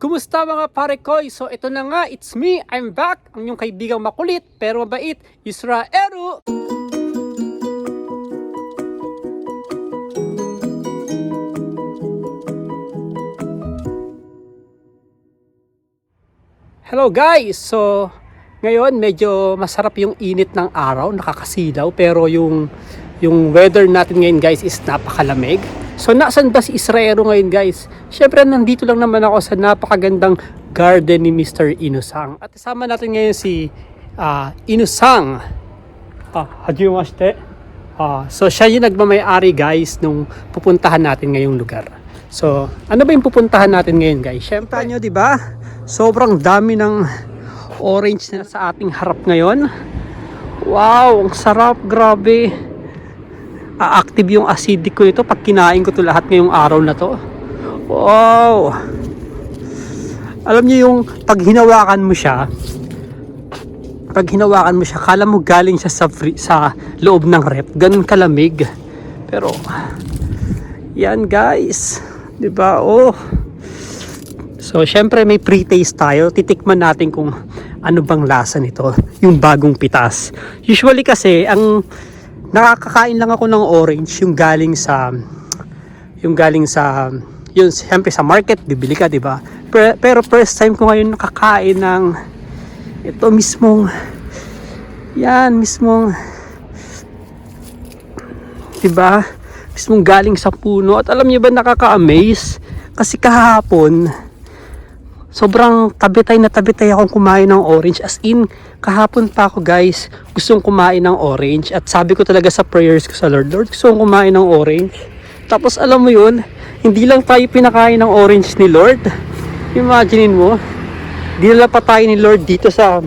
Kumusta mga pare koy? So ito na nga, it's me, I'm back, ang inyong kaibigang makulit pero mabait, Isra Eru. Hello guys! So ngayon medyo masarap yung init ng araw, nakakasilaw pero yung yung weather natin ngayon guys is napakalamig. So nasan ba si Israero ngayon guys? Syempre nandito lang naman ako sa napakagandang garden ni Mr. Inusang. At kasama natin ngayon si ah, Inusang. Ah, hajimashite. Ah, so siya yung nagmamayari guys nung pupuntahan natin ngayong lugar. So, ano ba yung pupuntahan natin ngayon guys? Syempre nyo, di ba? Sobrang dami ng orange na sa ating harap ngayon. Wow, ang sarap, grabe. A-active yung acidic ko nito pag kinain ko to lahat ngayong araw na to. Wow. Alam niyo yung pag hinawakan mo siya, pag hinawakan mo siya, kala mo galing siya sa, free, sa loob ng rep. Ganun kalamig. Pero, yan guys. 'Di ba? Oh. So, syempre may pre-taste tayo. Titikman natin kung ano bang lasa nito. Yung bagong pitas. Usually kasi, ang nakakakain lang ako ng orange yung galing sa yung galing sa yun syempre sa market bibili ka 'di ba? Pero, pero first time ko ngayon nakakain ng ito mismong yan mismong 'di ba? Mismong galing sa puno. At alam niyo ba nakaka-amaze? Kasi kahapon sobrang tabitay na tabitay akong kumain ng orange. As in, kahapon pa ako guys, gustong kumain ng orange. At sabi ko talaga sa prayers ko sa Lord, Lord, gusto kong kumain ng orange. Tapos alam mo yun, hindi lang tayo pinakain ng orange ni Lord. Imaginin mo, dinala pa tayo ni Lord dito sa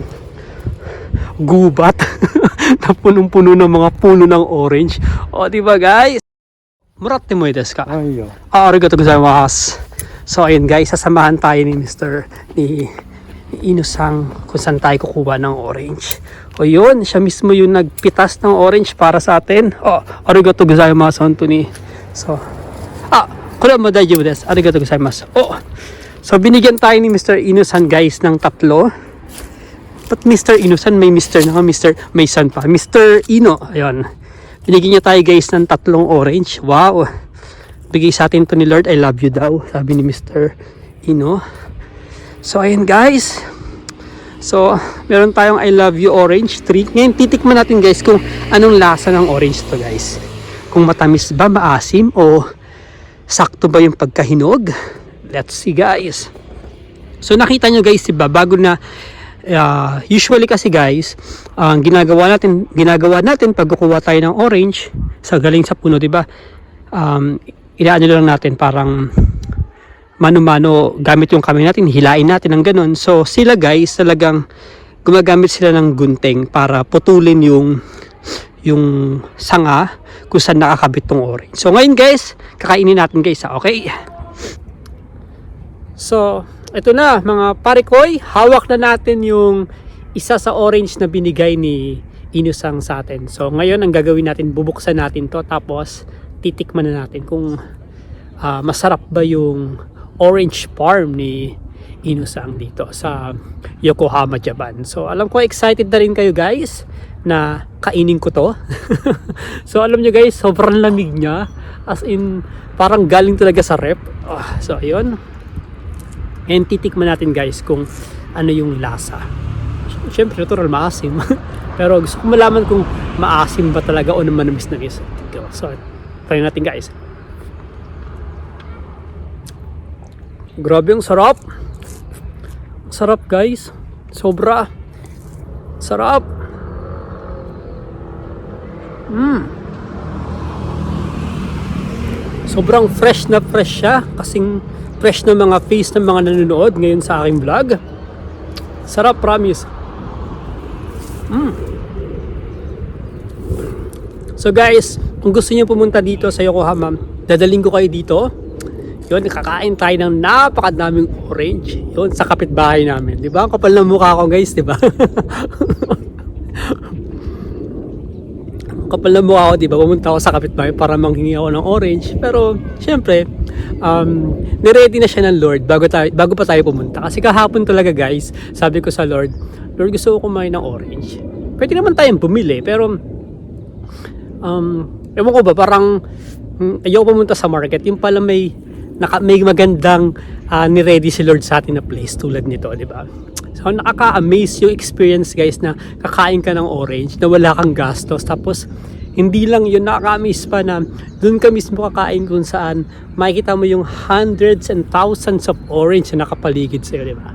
gubat na punong-puno ng mga puno ng orange. O, di ba guys? Murat mo desu ka? Ay, yo. Arigatou gozaimasu. So ayun guys, sasamahan tayo ni Mr. ni, ni Inusang kung saan tayo kukuha ng orange. O yun, siya mismo yung nagpitas ng orange para sa atin. Oh, arigato gozaimasu, Anthony. So, ah, kura mo daijoubu desu. Arigato gozaimasu. Oh, so binigyan tayo ni Mr. Inusan guys ng tatlo. But Mr. Inusan may Mr. na Mr. May son pa. Mr. Ino, ayun. Binigyan niya tayo guys ng tatlong orange. Wow. Bigay sa atin to ni Lord, I love you daw. Sabi ni Mr. Ino. So, ayun guys. So, meron tayong I love you orange tree. Ngayon, titikman natin guys kung anong lasa ng orange to guys. Kung matamis ba, maasim, o sakto ba yung pagkahinog. Let's see guys. So, nakita nyo guys, diba, bago na uh, usually kasi guys, ang ginagawa natin, ginagawa natin pag kukuha tayo ng orange sa galing sa puno, 'di ba? Um, inaano lang natin parang mano-mano gamit yung kamay natin, hilain natin ng ganun. So sila guys, talagang gumagamit sila ng gunting para putulin yung yung sanga kung saan nakakabit tong orange. So ngayon guys, kakainin natin guys, ha? okay? So, ito na mga parikoy, hawak na natin yung isa sa orange na binigay ni Inusang sa atin. So, ngayon ang gagawin natin, bubuksan natin to tapos titikman na natin kung ah, masarap ba yung orange farm ni Inusang dito sa Yokohama, Japan. So, alam ko excited na rin kayo guys na kainin ko to. so, alam nyo guys, sobrang lamig niya. As in, parang galing talaga sa rep. Ah, so, ayun. And titikman natin guys kung ano yung lasa. Siyempre, natural maasim. Pero gusto ko malaman kung maasim ba talaga o naman namis na is. So, try natin guys. Grabe yung sarap. Sarap guys. Sobra. Sarap. Mm. Sobrang fresh na fresh siya. Kasing fresh na mga face ng mga nanonood ngayon sa aking vlog. Sarap, promise. Mm. So guys, kung gusto niyo pumunta dito sa Yokohama, dadaling ko kayo dito. Yun, kakain tayo ng napakadaming orange. Yun, sa kapitbahay namin. Di ba? Ang kapal ng mukha ko guys, di ba? Kapal na mukha ako, di ba? Pumunta ako sa kapitbahay para manghingi ako ng orange. Pero, syempre, um, niready na siya ng Lord bago, tayo, bago pa tayo pumunta. Kasi kahapon talaga guys, sabi ko sa Lord, Lord gusto ko kumain ng orange. Pwede naman tayong bumili, pero um, ewan ko ba, parang mm, ayaw pumunta sa market. Yung pala may, naka, may magandang uh, ni-ready si Lord sa atin na place tulad nito, di ba? So, nakaka-amaze yung experience guys na kakain ka ng orange na wala kang gastos. Tapos, hindi lang yun, nakaka-amaze pa na doon ka mismo kakain kung saan makikita mo yung hundreds and thousands of orange na nakapaligid sa'yo, di ba?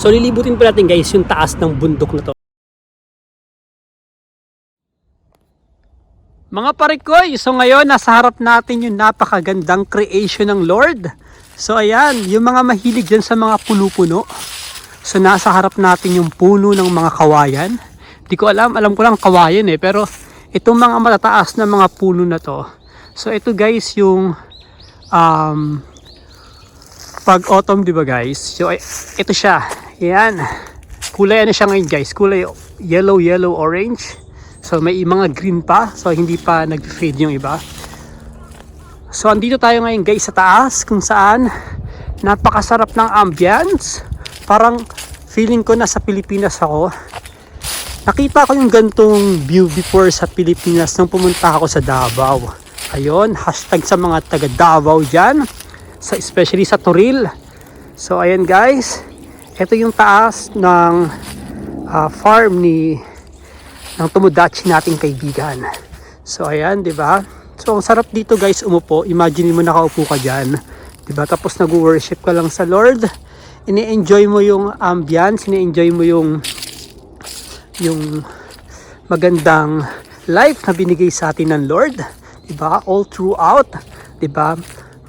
So, lilibutin pa natin guys yung taas ng bundok na to. Mga parikoy, so ngayon nasa harap natin yung napakagandang creation ng Lord. So ayan, yung mga mahilig dyan sa mga puno-puno. So nasa harap natin yung puno ng mga kawayan. Di ko alam, alam ko lang kawayan eh. Pero itong mga matataas na mga puno na to. So ito guys yung um, pag autumn di ba guys? So ito siya. Ayan. Kulay ano siya ngayon guys? Kulay yellow, yellow, orange. So may mga green pa. So hindi pa nag-fade yung iba. So andito tayo ngayon guys sa taas kung saan napakasarap ng ambience. Parang feeling ko nasa Pilipinas ako. Nakita ko yung gantong view before sa Pilipinas nung pumunta ako sa Davao. Ayun, hashtag sa mga taga Davao dyan. Sa, especially sa Toril. So ayan guys, ito yung taas ng ah, farm ni ng tumudachi nating kaibigan. So ayan, 'di ba? So ang sarap dito guys umupo. Imagine mo nakaupo ka diyan, 'di ba? Tapos nag-worship ka lang sa Lord. Ini-enjoy mo yung ambience, ini-enjoy mo yung yung magandang life na binigay sa atin ng Lord, 'di ba? All throughout, 'di ba?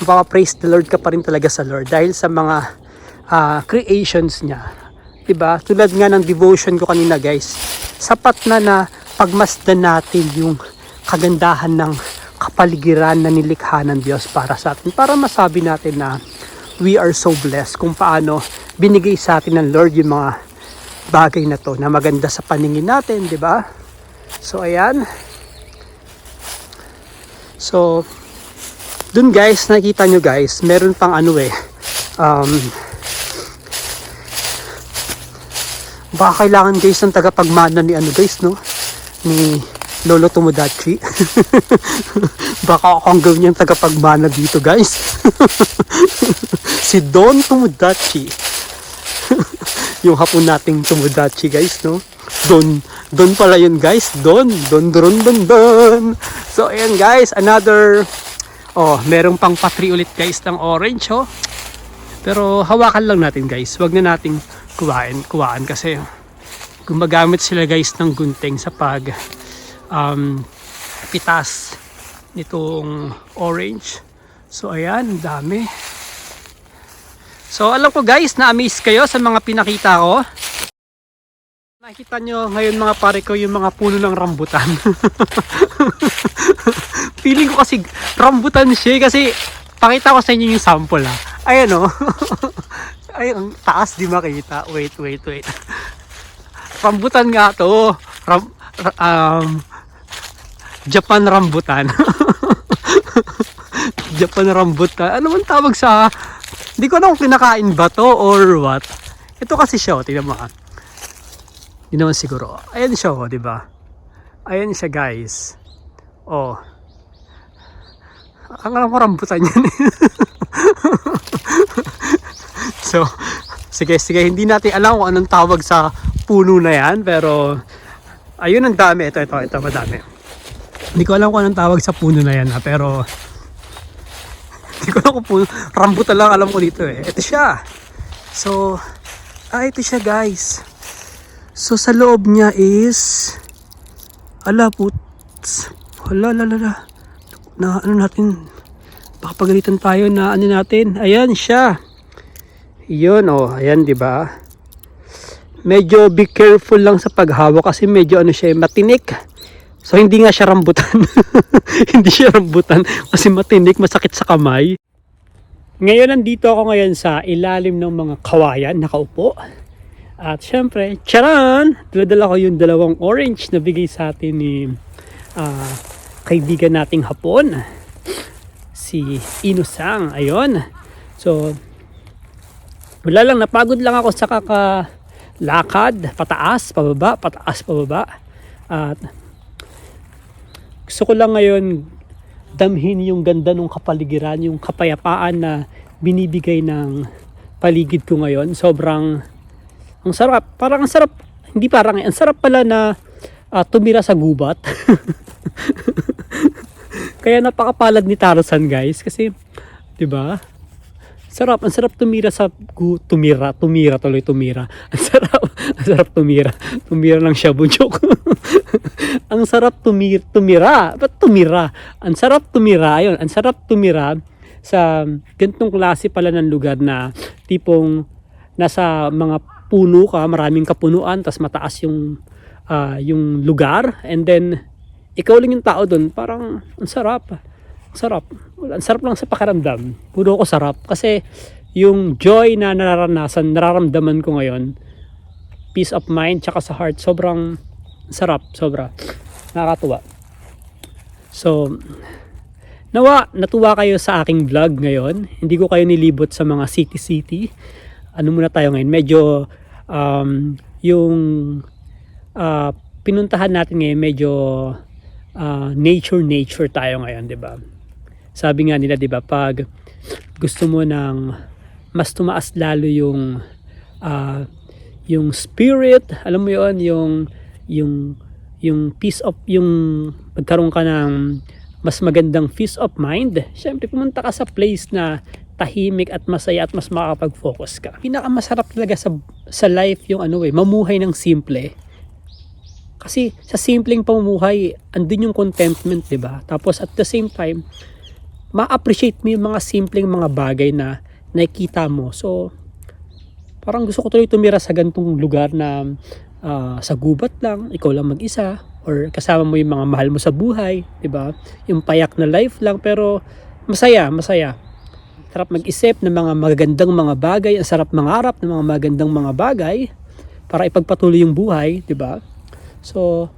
Mapapa-praise the Lord ka pa rin talaga sa Lord dahil sa mga ah, creations niya. 'Di ba? Tulad nga ng devotion ko kanina, guys. Sapat na na pagmasdan natin yung kagandahan ng kapaligiran na nilikha ng Diyos para sa atin. Para masabi natin na we are so blessed kung paano binigay sa atin ng Lord yung mga bagay na to na maganda sa paningin natin, 'di ba? So ayan. So dun guys, nakita nyo guys, meron pang ano eh. Um, baka kailangan guys ng tagapagmana ni ano guys, no? Ni Lolo Tomodachi. baka ako ang gawin niyang tagapagmana dito guys. si Don Tomodachi. yung hapon nating Tomodachi guys, no? Don, Don pala yun guys. Don, Don, Don, Don, Don. So ayan guys, another Oh, merong pang patri ulit guys ng orange oh. Pero hawakan lang natin guys. Huwag na nating kuwain, kuwaan kasi gumagamit sila guys ng gunting sa pag um, pitas nitong orange. So ayan, dami. So alam ko guys, na-amaze kayo sa mga pinakita ko. Nakita nyo ngayon mga pare ko yung mga puno ng rambutan. Feeling ko kasi rambutan siya eh, kasi pakita ko sa inyo yung sample ha. Ayan o. Ay, ang taas di makita. Wait, wait, wait. Rambutan nga to. Ram, ra- um, Japan rambutan. Japan rambutan. Ano man tawag sa... Hindi ko alam kung kinakain ba to or what. Ito kasi siya, oh, tingnan mo. Hindi naman siguro. Ayan siya, oh, di ba? Ayan siya, guys. Oh. Ang alam ko rambutan yan. So, sige, sige. Hindi natin alam kung anong tawag sa puno na yan. Pero, ayun ang dami. Ito, ito, ito, madami. Hindi ko alam kung anong tawag sa puno na yan ha. Pero, hindi ko alam kung puno. Rambutan lang alam ko dito eh. Ito siya. So, ah, ito siya guys. So sa loob niya is ala puts. Hala la la. Na ano natin baka pagalitan tayo na ano natin. Ayan siya. Yun oh, ayan 'di ba? Medyo be careful lang sa paghawak kasi medyo ano siya, matinik. So hindi nga siya rambutan. hindi siya rambutan kasi matinik, masakit sa kamay. Ngayon nandito ako ngayon sa ilalim ng mga kawayan, nakaupo. At syempre, charan! Dala ko yung dalawang orange na bigay sa atin ni ah, kaibigan nating Hapon. Si Inusang. Ayun. So, wala lang, napagod lang ako sa kakalakad, pataas, pababa, pataas, pababa. At gusto ko lang ngayon damhin yung ganda ng kapaligiran, yung kapayapaan na binibigay ng paligid ko ngayon. Sobrang ang sarap. Parang ang sarap, hindi parang, ang sarap pala na ah, tumira sa gubat. Kaya napakapalad ni Tarzan guys kasi 'di ba? Sarap, ang sarap tumira sa gu, tumira, tumira tuloy tumira. Ang sarap, ang sarap tumira. Tumira ng shabu joke. ang sarap tumir, tumira. Ba't tumira? Ang sarap tumira, ayun, ang sarap tumira sa ganitong klase pala ng lugar na tipong nasa mga puno ka, maraming kapunuan, tas mataas yung ah, yung lugar and then ikaw lang yung tao doon, parang ang sarap. Sarap. Ang sarap lang sa pakiramdam. Puro ko sarap kasi yung joy na nararanasan, nararamdaman ko ngayon, peace of mind tsaka sa heart, sobrang sarap, sobra. Nakakatuwa. So, nawa, natuwa kayo sa aking vlog ngayon. Hindi ko kayo nilibot sa mga city-city. Ano muna tayo ngayon? Medyo um, yung ah, pinuntahan natin ngayon, medyo ah, nature-nature tayo ngayon, di ba? Sabi nga nila, di ba, pag gusto mo ng mas tumaas lalo yung ah, yung spirit, alam mo yon yung yung yung peace of yung magkaroon ka ng mas magandang peace of mind, syempre pumunta ka sa place na tahimik at masaya at mas makakapag-focus ka. Pinakamasarap talaga sa sa life yung ano eh, mamuhay ng simple. Kasi sa simpleng pamumuhay, andun yung contentment, 'di ba? Tapos at the same time, ma-appreciate mo yung mga simpleng mga bagay na nakikita mo. So, parang gusto ko tuloy tumira sa gantong lugar na ah, sa gubat lang, ikaw lang mag-isa, or kasama mo yung mga mahal mo sa buhay, di ba? Yung payak na life lang, pero masaya, masaya. Sarap mag-isip ng mga magagandang mga bagay, ang sarap mangarap ng mga magandang mga bagay para ipagpatuloy yung buhay, di ba? So,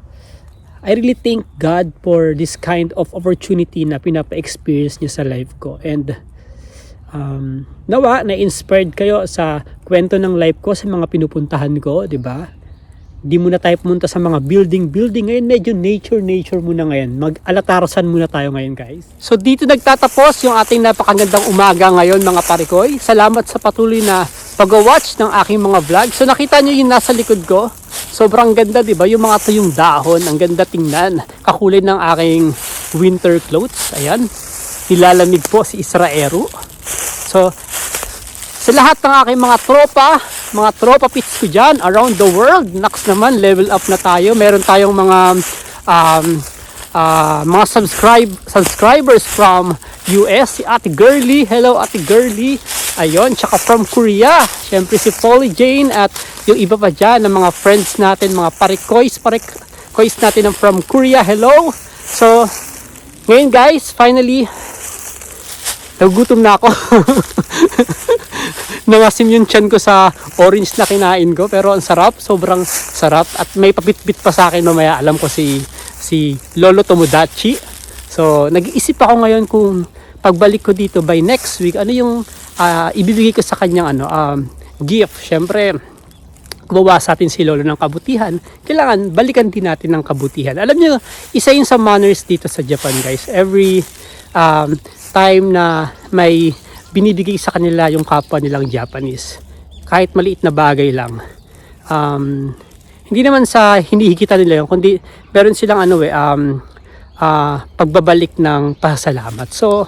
I really thank God for this kind of opportunity na pinapa-experience niya sa life ko. And um, nawa, na-inspired kayo sa kwento ng life ko sa mga pinupuntahan ko, di ba? Di muna tayo pumunta sa mga building-building. Ngayon, medyo nature-nature muna ngayon. Mag-alatarasan muna tayo ngayon, guys. So, dito nagtatapos yung ating napakagandang umaga ngayon, mga parikoy. Salamat sa patuloy na pag-watch ng aking mga vlog. So, nakita nyo yung nasa likod ko? Sobrang ganda, di ba? Yung mga tuyong dahon, ang ganda tingnan. Kakulay ng aking winter clothes. Ayan. Nilalamig po si Israero. So, sa lahat ng aking mga tropa, mga tropa pits ko dyan around the world, next naman, level up na tayo. Meron tayong mga um, ah, mga subscribe subscribers from US, si Ate Girly. Hello Ate Girly. Ayun, tsaka from Korea. Siyempre si Polly Jane at yung iba pa dyan ng mga friends natin, mga parikoys, parikoys natin ng from Korea. Hello. So, ngayon guys, finally, nagugutom na ako. Nangasim yung tiyan ko sa orange na kinain ko pero ang sarap, sobrang sarap at may papitbit pa sa akin mamaya alam ko si si Lolo Tomodachi. So nag-iisip ako ngayon kung pagbalik ko dito by next week ano yung ah, ibibigay ko sa kanyang ano um, gift. Syempre gumawa sa atin si Lolo ng kabutihan, kailangan balikan din natin ng kabutihan. Alam niyo, isa yun sa manners dito sa Japan guys. Every um, time na may binibigay sa kanila yung kapwa nilang Japanese. Kahit maliit na bagay lang. Um, hindi naman sa hinihikita nila yun, kundi meron silang ano eh, um, ah, pagbabalik ng pasalamat. So,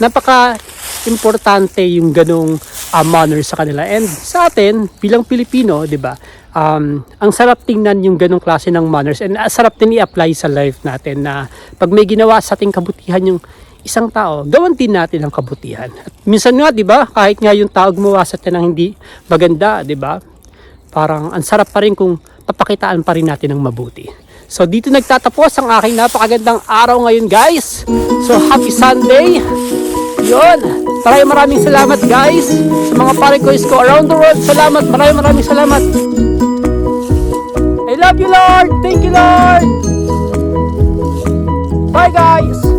napaka importante yung ganong ah, manner sa kanila. And sa atin, bilang Pilipino, di ba, um, ang sarap tingnan yung ganong klase ng manners and ah, sarap din i-apply sa life natin na pag may ginawa sa ating kabutihan yung isang tao, gawan din natin ang kabutihan. At minsan nga, di ba, kahit nga yung tao gumawa sa atin ng hindi maganda, di ba, parang ang sarap pa rin kung papakitaan pa rin natin ng mabuti. So dito nagtatapos ang aking napakagandang araw ngayon guys. So happy Sunday. Yun. Maraming maraming salamat guys sa mga parikoys ko around the world. Salamat. Maraming maraming salamat. I love you Lord. Thank you Lord. Bye guys.